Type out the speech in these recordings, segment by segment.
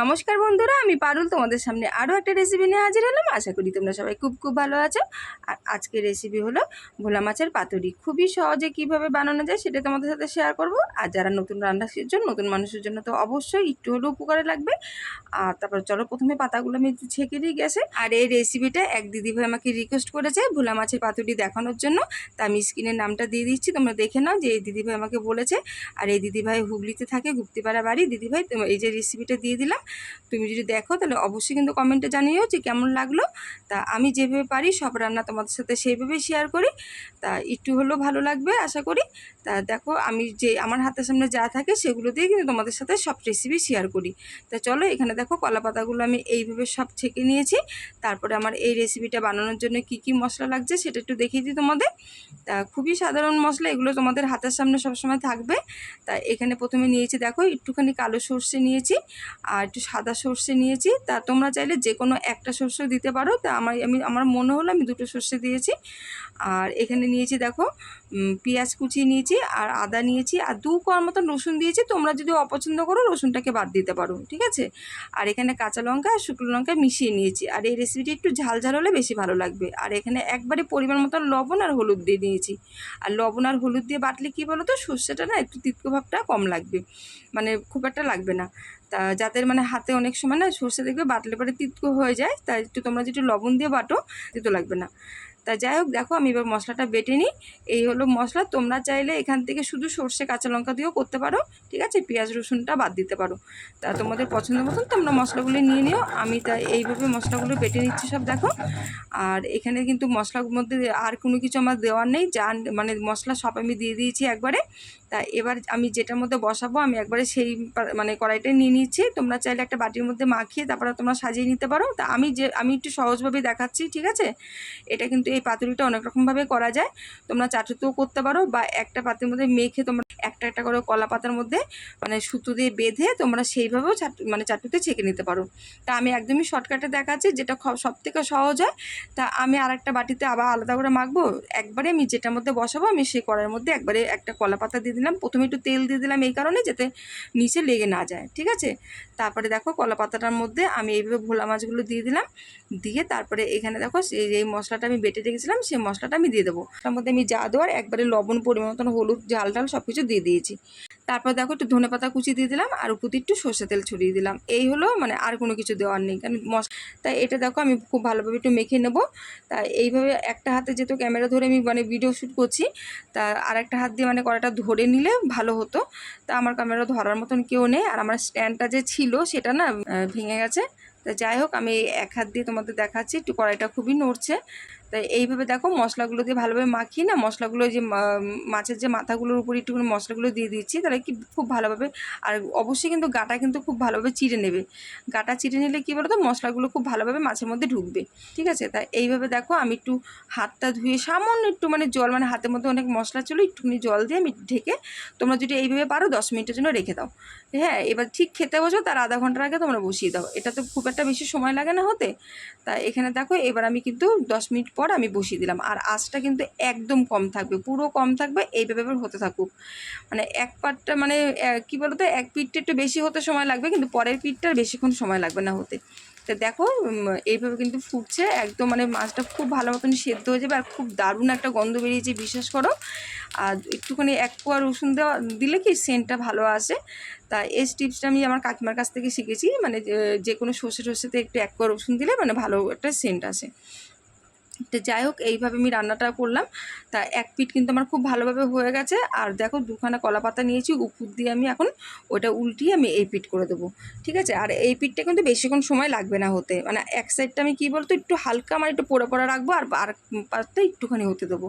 নমস্কার বন্ধুরা, আমি পারুল তোমাদের সামনে আরও একটা রেসিপি নিয়ে হাজির হলাম। আশা করি তোমরা সবাই খুব খুব ভালো আছো। আর আজকের রেসিপি হলো ভোলা মাছের পাতুরি। খুবই সহজে কীভাবে বানানো যায় সেটা তোমাদের সাথে শেয়ার করব। আর যারা নতুন রান্না শিখছেন, নতুন মানুষের জন্য তো অবশ্যই একটু হলেও উপকারে লাগবে। আর তারপর চলো প্রথমে পাতাগুলো আমি একটু ছেঁকে দিয়ে গেছে আর এই রেসিপিটা এক দিদিভাই আমাকে রিকোয়েস্ট করেছে ভোলা মাছের পাতুরি দেখানোর জন্য। তা আমি স্ক্রিনের নামটা দিয়ে দিচ্ছি, তোমরা দেখে নাও যে এই দিদিভাই আমাকে বলেছে। আর এই দিদিভাই হুগলিতে থাকে, গুপ্তিপাড়া বাড়ি। দিদিভাই এই যে রেসিপিটা দিয়ে দিলাম। তুমি যদি দেখো, তাহলে অবশ্যই কিন্তু কমেন্টে জানিও যে কেমন লাগল। তা আমি যেভাবে পারি, সব রান্না তোমাদের সাথে সেইভাবেই শেয়ার করি। তা একটু হলেও ভালো লাগবে, আশা করি। তা দেখো, আমি যে আমার হাতের সামনে যা থাকে, সেগুলো দিয়ে কিন্তু তোমাদের সাথে সব রেসিপি শেয়ার করি। তা চলো, এখানে দেখো, কলা পাতাগুলো আমি এইভাবে সব ছেঁকে নিয়েছি। তারপরে আমার এই রেসিপিটা বানানোর জন্য কি কি মশলা লাগছে, সেটা একটু দেখিয়ে দিই তোমাদের। তা খুবই সাধারণ মশলা, এগুলো তোমাদের হাতের সামনে সবসময় থাকবে। তা এখানে প্রথমে নিয়েছি, দেখো, একটুখানি কালো সর্ষে নিয়েছি। আর একটু সাদা সর্ষে নিয়েছি। তা তোমরা চাইলে যে কোনো একটা সর্ষে দিতে পারো। তা আমার, আমি, আমার মনে হলো আমি দুটো সর্ষে দিয়েছি। আর এখানে নিয়েছি দেখো পেঁয়াজ কুচি নিয়েছি আর আদা নিয়েছি। আর দু কোয়ার মতন রসুন দিয়েছি। তোমরা যদি অপছন্দ করো, রসুনটাকে বাদ দিতে পারো, ঠিক আছে? আর এখানে কাঁচা লঙ্কা আর শুকনো লঙ্কা মিশিয়ে নিয়েছি। আর এই রেসিপিটি একটু ঝাল ঝাল হলে বেশি ভালো লাগবে। আর এখানে একবারে পরিমাণ মতন লবণ আর হলুদ দিয়ে নিয়েছি আর লবণ আর হলুদ দিয়ে বাটলে কী বলো তো সর্ষেটা না একটু তিতকো ভাবটা কম লাগবে। মানে খুব একটা লাগবে না। তা যাদের মানে হাতে অনেক সময় না সর্ষে দেখবে বাটলে পরে তিতকো হয়ে যায় তাই একটু তোমরা যদি লবণ দিয়ে বাটো, তিতো লাগবে না। তা যাই হোক দেখো আমি এবার মশলাটা বেটে নিই। এই হলো মশলা, তোমরা চাইলে এখান থেকে শুধু সর্ষে কাঁচা লঙ্কা দিয়েও করতে পারো, ঠিক আছে? পেঁয়াজ, রসুনটা বাদ দিতে পারো। তা তোমাদের পছন্দ মতন তোমরা মশলাগুলো নিয়ে নিও। আমি তাই এইভাবে মশলাগুলো বেটে নিচ্ছি সব, দেখো। আর এখানে কিন্তু মশলার মধ্যে আর কোনো কিছু আমার দেওয়ার নেই। যা মানে মশলা সব আমি দিয়ে দিয়েছি একবারে। তা এবার আমি যেটার মধ্যে বসাবো, আমি একবারে সেই মানে কড়াইটাই নিয়ে নিচ্ছি। তোমরা চাইলে একটা বাটির মধ্যে মাখিয়ে তারপরে তোমরা সাজিয়ে নিতে পারো। তা আমি যে, আমি একটু সহজভাবে দেখাচ্ছি, ঠিক আছে? এটা কিন্তু এই পাতুরিটা অনেক রকমভাবে করা যায়। তোমরা চাটুতেও করতে পারো বা একটা পাতের মধ্যে মেখে তোমরা একটা একটা করে কলা পাতার মধ্যে মানে সুতো দিয়ে বেঁধে তোমরা সেইভাবেও চাটু মানে চাটুতে ছেঁকে নিতে পারো। তা আমি একদমই শর্টকাটে দেখাচ্ছি, যেটা সব থেকে সহজ হয়। তা আমি আর একটা বাটিতে আবার আলাদা করে মাখবো। একবারে আমি যেটার মধ্যে বসাবো, আমি সেই কড়ার মধ্যে একবারে একটা কলা পাতা দিয়ে দিলাম। প্রথমে একটু তেল দিয়ে দিলাম এই কারণে যাতে নিচে লেগে না যায়, ঠিক আছে? তারপরে দেখো কলা পাতাটার মধ্যে আমি এইভাবে ভোলা মাছগুলো দিয়ে দিলাম। দিয়ে তারপরে এখানে দেখো এই মশলাটা আমি বেটে রেখেছিলাম সেই মশলাটা আমি দিয়ে দেবো। তার মধ্যে আমি যা দেওয়ার, একবারে লবণ পরিমাণ মতন হলুদ, ঝাল টাল সব কিছু দিয়ে দিয়েছি। তারপর দেখো একটু ধনে পাতা কুচি দিয়ে দিলাম, আর উপর একটু সর্ষে তেল ছড়িয়ে দিলাম। এই হলো মানে আর কোনো কিছু দেওয়ার নেই, কারণ মশ তাই এটা দেখো আমি খুব ভালোভাবে একটু মেখে নেব। তা এইভাবে একটা হাতে যেহেতু ক্যামেরা ধরে আমি মানে ভিডিও শ্যুট করছি, তা আর একটা হাত দিয়ে মানে কড়াটা ধরে নিলে ভালো হতো। তা আমার ক্যামেরা ধরার মতন কেউ নেই, আর আমার স্ট্যান্ডটা যে ছিল সেটা না ভেঙে গেছে। তা যাই হোক, আমি এক হাত দিয়ে তোমাদের দেখাচ্ছি, একটু কড়াইটা খুবই নড়ছে। তাই এইভাবে দেখো মশলাগুলো দিয়ে ভালোভাবে মাখিয়ে না মশলাগুলো যে মাছের যে মাথাগুলোর উপর একটুখানি মশলাগুলো দিয়ে দিচ্ছি, তাহলে কি খুব ভালোভাবে আর অবশ্যই কিন্তু গাটা কিন্তু খুব ভালোভাবে চিড়ে নেবে। গাটা চিড়ে নিলে কী বলো তো মশলাগুলো খুব ভালোভাবে মাছের মধ্যে ঢুকবে, ঠিক আছে? তাই এইভাবে দেখো আমি একটু হাতটা ধুয়ে সামান্য একটু মানে জল মানে হাতের মধ্যে অনেক মশলা ছিল, একটুখানি জল দিয়ে আমি ঢেকে তোমরা যদি এইভাবে পারো দশ মিনিটের জন্য রেখে দাও। হ্যাঁ এবার ঠিক খেতে বসো, তার আধা ঘণ্টার আগে তোমরা বসিয়ে দাও। এটা তো খুব একটা বেশি সময় লাগে না হতে। তা এখানে দেখো এবার আমি কিন্তু দশ মিনিট পর আমি বসিয়ে দিলাম। আর আঁচটা কিন্তু একদম কম থাকবে, পুরো কম থাকবে এইভাবে এবার হতে থাকুক। মানে এক পাটটা মানে কি বলতো, এক পিঠটা একটু বেশি হতে সময় লাগবে, কিন্তু পরের পিঠটার বেশিক্ষণ সময় লাগবে না হতে। তো দেখো এইভাবে কিন্তু ফুটছে, একদম মানে মাছটা খুব ভালো মতন সেদ্ধ হয়ে যাবে, আর খুব দারুণ একটা গন্ধ বেরিয়েছে, বিশ্বাস করো। আর একটুখানি এক কোয়া রসুন দেওয়া, দিলে কি সেন্টটা ভালো আসে। তা এই টিপসটা আমি আমার কাকিমার কাছ থেকে শিখেছি মানে যে- কোনো সর্ষে টর্ষেতে একটু এক কোয়া রসুন দিলে মানে ভালো একটা সেন্ট আসে। তো যাই হোক, এইভাবে আমি রান্নাটা করলাম। তা এক পিঠ কিন্তু আমার খুব ভালোভাবে হয়ে গেছে। আর দেখো, দুখানা কলা পাতা নিয়েছি, উপর দিয়ে আমি এখন ওটা উল্টিয়ে আমি এই পিঠ করে দেবো। ঠিক আছে? আর এই পিঠটা কিন্তু বেশিক্ষণ সময় লাগবে না হতে। মানে এক সাইডটা আমি কী বলতো, একটু হালকা আমার একটু পোড়া পোড়া রাখব, আর আর পাতটা একটুখানি হতে দেবো।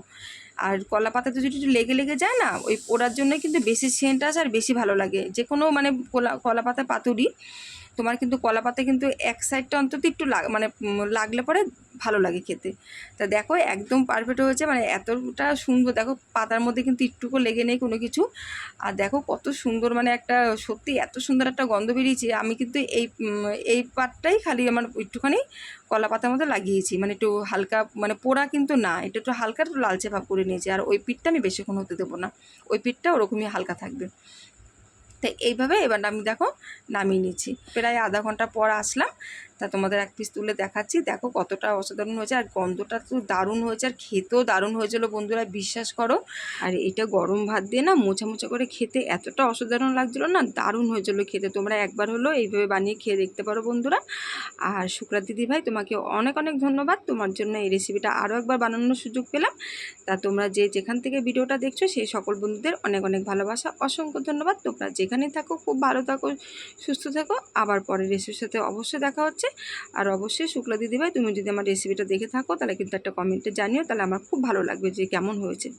আর কলা পাতাতে যদি একটু লেগে লেগে যায় না, ওই পোড়ার জন্য কিন্তু বেশি সেন্ট আসে আর বেশি ভালো লাগে। যে কোনো মানে কলা কলা পাতা পাতুরি তোমার কিন্তু কলা পাতা কিন্তু এক সাইডটা অন্তত একটু লাগ মানে লাগলে পরে ভালো লাগে খেতে। তা দেখো, একদম পারফেক্ট হয়েছে মানে এতটা সুন্দর। দেখো, পাতার মধ্যে কিন্তু একটুকু লেগে নেই কোনো কিছু। আর দেখো, কত সুন্দর মানে একটা, সত্যি এত সুন্দর একটা গন্ধ বেরিয়েছে। আমি কিন্তু এই এই পাটটাই খালি আমার একটুখানি কলা পাতার মধ্যে লাগিয়েছি। মানে একটু হালকা মানে পোড়া কিন্তু না, এটা একটু হালকা, একটু লালচে ভাব করে নিয়েছি। আর ওই পিঠটা আমি বেশিক্ষণ হতে দেবো না। ওই পিঠটা ওরকমই হালকা থাকবে। তাই এইভাবে এবার আমি দেখো নামিয়ে নিচ্ছি প্রায় আধা ঘণ্টা পর আসলাম। তা তোমাদের এক পিস তুলে দেখাচ্ছি। দেখো কতটা অসাধারণ হয়েছে আর গন্ধটা তো দারুণ হয়েছে আর খেতেও দারুণ হয়েছিল বন্ধুরা, বিশ্বাস করো। আর এটা গরম ভাত দিয়ে না মোছা মোছা করে খেতে এতটা অসাধারণ লাগছিল না, দারুণ হয়েছিল খেতে। তোমরা একবার হলো এইভাবে বানিয়ে খেয়ে দেখতে পারো বন্ধুরা। আর শুক্রা দিদি ভাই, তোমাকে অনেক অনেক ধন্যবাদ। তোমার জন্য এই রেসিপিটা আরও একবার বানানোর সুযোগ পেলাম। তা তোমরা যে যেখান থেকে ভিডিওটা দেখছ সেই সকল বন্ধুদের অনেক অনেক ভালোবাসা, অসংখ্য ধন্যবাদ। তোমরা যেখানে থাকো, খুব ভালো থাকো, সুস্থ থাকো। আবার পরের রেসিপির সাথে অবশ্যই দেখা হচ্ছে। আর অবশ্যই শুক্লা দিদিভাই, তুমি যদি আমার রেসিপিটা দেখে থাকো, তাহলে কিন্তু একটা কমেন্টে জানিও, তাহলে আমার খুব ভালো লাগবে যে কেমন হয়েছে।